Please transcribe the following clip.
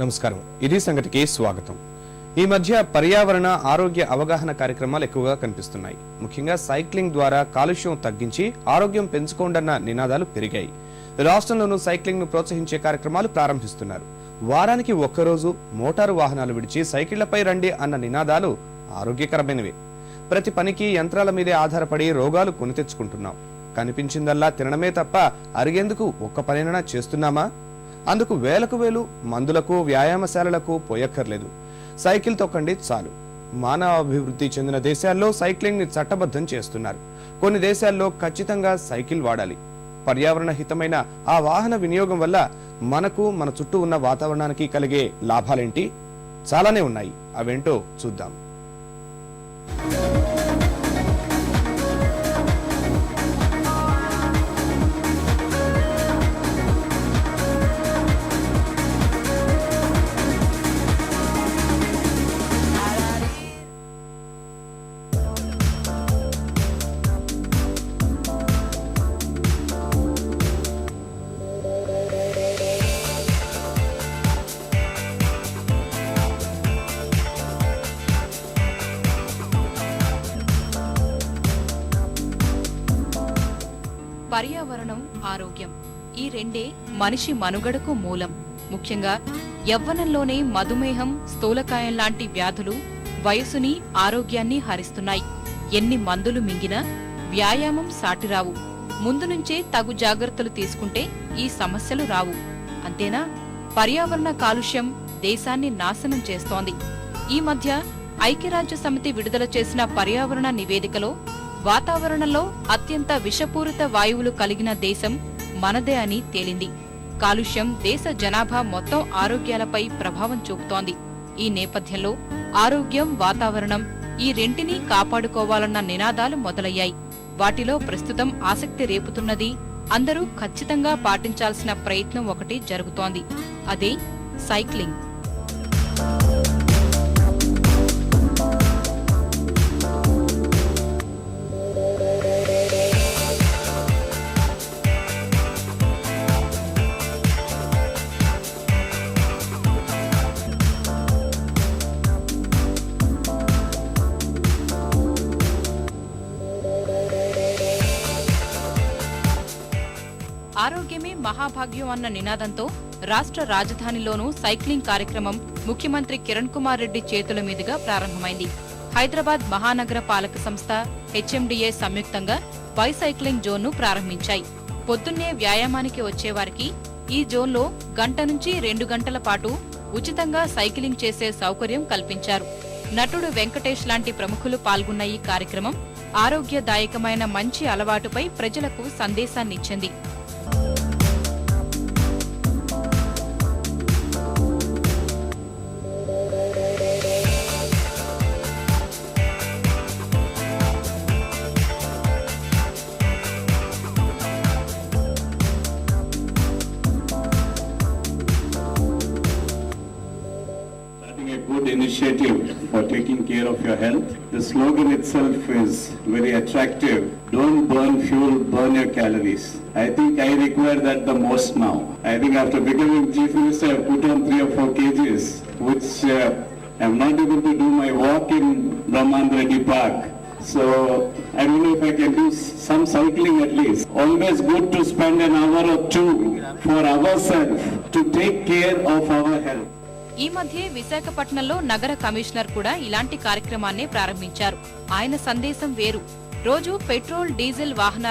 నమస్కారం. ఇది సంగతికి స్వాగతం. ఈ మధ్య పర్యావరణ ఆరోగ్య అవగాహన కార్యక్రమాలు ఎక్కువగా కనిపిస్తున్నాయి. ముఖ్యంగా సైక్లింగ్ ద్వారా కాలుష్యం తగ్గించి ఆరోగ్యం పెంచుకోండన్న నినాదాలు పెరిగాయి. రాష్ట్రంలోనూ సైక్లింగ్ను ప్రోత్సహించే కార్యక్రమాలు ప్రారంభిస్తున్నారు. వారానికి ఒక్కరోజు మోటారు వాహనాలు విడిచి సైకిళ్ళపై రండి అన్న నినాదాలు ఆరోగ్యకరమైనవి. ప్రతి పనికి యంత్రాల మీదే ఆధారపడి రోగాలు కొని తెచ్చుకుంటున్నాం. కనిపించిందల్లా తినడమే తప్ప అరిగేందుకు ఒక్క పనైనా చేస్తున్నామా? అందుకు వేలకు వేలు మందులకు వ్యాయామశాలలకు పోయక్కర్లేదు. సైకిల్ తొక్కండి చాలు. మానవ అభివృద్ధి చెందిన దేశాల్లో సైక్లింగ్ని చట్టబద్ధం చేస్తున్నారు. కొన్ని దేశాల్లో ఖచ్చితంగా సైకిల్ వాడాలి. పర్యావరణ హితమైన ఆ వాహన వినియోగం వల్ల మనకు మన చుట్టూ ఉన్న వాతావరణానికి కలిగే లాభాలేంటి? చాలానే ఉన్నాయి. అవేంటో చూద్దాం. పర్యావరణం ఆరోగ్యం. ఈ రెండే మనిషి మనుగడకు మూలం. ముఖ్యంగా యవ్వనంలోనే మధుమేహం స్థూలకాయం లాంటి వ్యాధులు వయసుని ఆరోగ్యాన్ని హరిస్తున్నాయి. ఎన్ని మందులు మింగినా వ్యాయామం సాటిరావు. ముందు నుంచే తగు జాగ్రత్తలు తీసుకుంటే ఈ సమస్యలు రావు. అంతేనా? పర్యావరణ కాలుష్యం దేశాన్ని నాశనం చేస్తోంది. ఈ మధ్య ఐక్యరాజ్య సమితి విడుదల చేసిన పర్యావరణ నివేదికలో వాతావరణంలో అత్యంత విషపూరిత వాయువులు కలిగిన దేశం మనదే అని తేలింది. కాలుష్యం దేశ జనాభా మొత్తం ఆరోగ్యాలపై ప్రభావం చూపుతోంది. ఈ నేపథ్యంలో ఆరోగ్యం వాతావరణం ఈ రెంటినీ కాపాడుకోవాలన్న నినాదాలు మొదలయ్యాయి. వాటిలో ప్రస్తుతం ఆసక్తి రేపుతున్నది అందరూ ఖచ్చితంగా పాటించాల్సిన ప్రయత్నం ఒకటి జరుగుతోంది. అదే సైక్లింగ్. ఆరోగ్యమే మహాభాగ్యం అన్న నినాదంతో రాష్ట్ర రాజధానిలోనూ సైక్లింగ్ కార్యక్రమం ముఖ్యమంత్రి కిరణ్ కుమార్ రెడ్డి చేతుల మీదుగా ప్రారంభమైంది. హైదరాబాద్ మహానగర పాలక సంస్థ హెచ్ఎండిఏ సంయుక్తంగా బైసైక్లింగ్ జోన్ను ప్రారంభించాయి. పొద్దున్నే వ్యాయామానికి వచ్చేవారికి ఈ జోన్లో గంట నుంచి రెండు గంటల పాటు ఉచితంగా సైక్లింగ్ చేసే సౌకర్యం కల్పించారు. నటుడు వెంకటేష్ లాంటి ప్రముఖులు పాల్గొన్న ఈ కార్యక్రమం ఆరోగ్యదాయకమైన మంచి అలవాటుపై ప్రజలకు సందేశాన్నిచ్చింది. Good initiative for taking care of your health. The slogan itself is very attractive. Don't burn fuel, burn your calories. I think I require that the most now. I think after becoming chief minister, I have put on three or four kgs, which uh, I'm not able to do my walk in Brahman Park. So I don't know if I can do some cycling at least. Always good to spend an hour or two for ourselves to take care of our health. ఈ మధ్య విశాఖపట్నంలో నగర commissioner కూడా ఇలాంటి కార్యక్రమాన్నే ప్రారంభించారు. ఆయన సందేశం వేరు. రోజు పెట్రోల్ డీజిల్ వాహనాలు